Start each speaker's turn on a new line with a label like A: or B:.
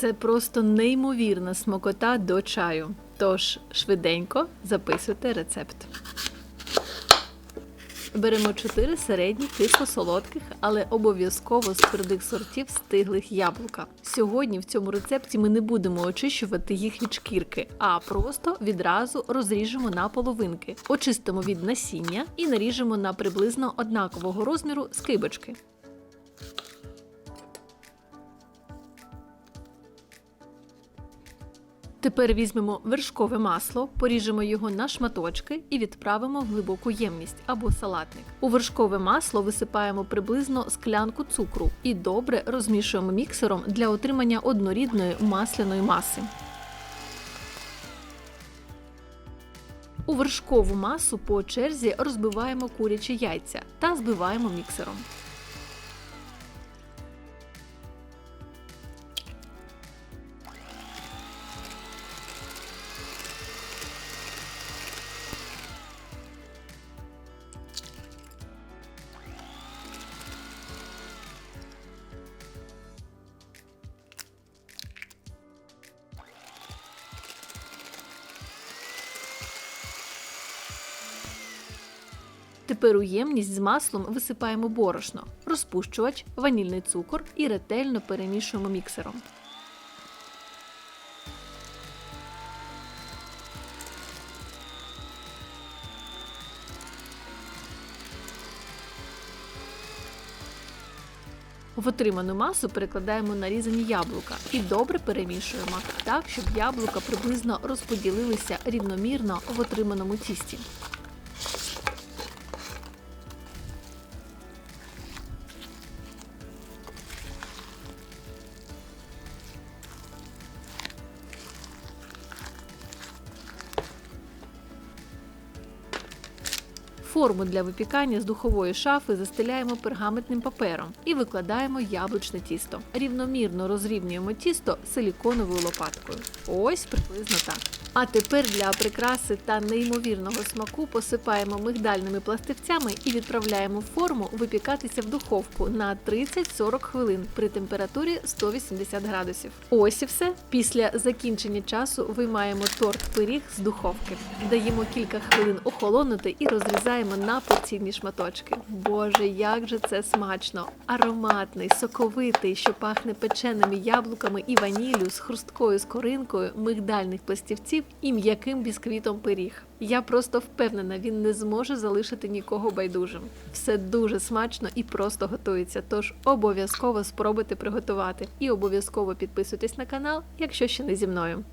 A: Це просто неймовірна смакота до чаю. Тож швиденько записуйте рецепт. Беремо 4 середні кисло-солодких, але обов'язково з твердих сортів стиглих яблука. Сьогодні в цьому рецепті ми не будемо очищувати їх від шкірки, а просто відразу розріжемо на половинки, очистимо від насіння і наріжемо на приблизно однакового розміру скибочки. Тепер візьмемо вершкове масло, поріжемо його на шматочки і відправимо в глибоку ємність або салатник. У вершкове масло висипаємо приблизно склянку цукру і добре розмішуємо міксером для отримання однорідної масляної маси. У вершкову масу по черзі розбиваємо курячі яйця та збиваємо міксером. Тепер у ємність з маслом висипаємо борошно, розпущувач, ванільний цукор і ретельно перемішуємо міксером. В отриману масу перекладаємо нарізані яблука і добре перемішуємо так, щоб яблука приблизно розподілилися рівномірно в отриманому тісті. Форму для випікання з духової шафи застеляємо пергаментним папером і викладаємо яблучне тісто. Рівномірно розрівнюємо тісто силіконовою лопаткою. Ось приблизно так. А тепер для прикраси та неймовірного смаку посипаємо мигдальними пластивцями і відправляємо форму випікатися в духовку на 30-40 хвилин при температурі 180 градусів. Ось і все. Після закінчення часу виймаємо торт пиріг з духовки, даємо кілька хвилин охолонути і розрізаємо на порційні шматочки. Боже, як же це смачно! Ароматний, соковитий, що пахне печеними яблуками і ваніллю з хрусткою скоринкою, мигдальних пластівців і м'яким бісквітом пиріг. Я просто впевнена, він не зможе залишити нікого байдужим. Все дуже смачно і просто готується. Тож обов'язково спробуйте приготувати і обов'язково підписуйтесь на канал, якщо ще не зі мною.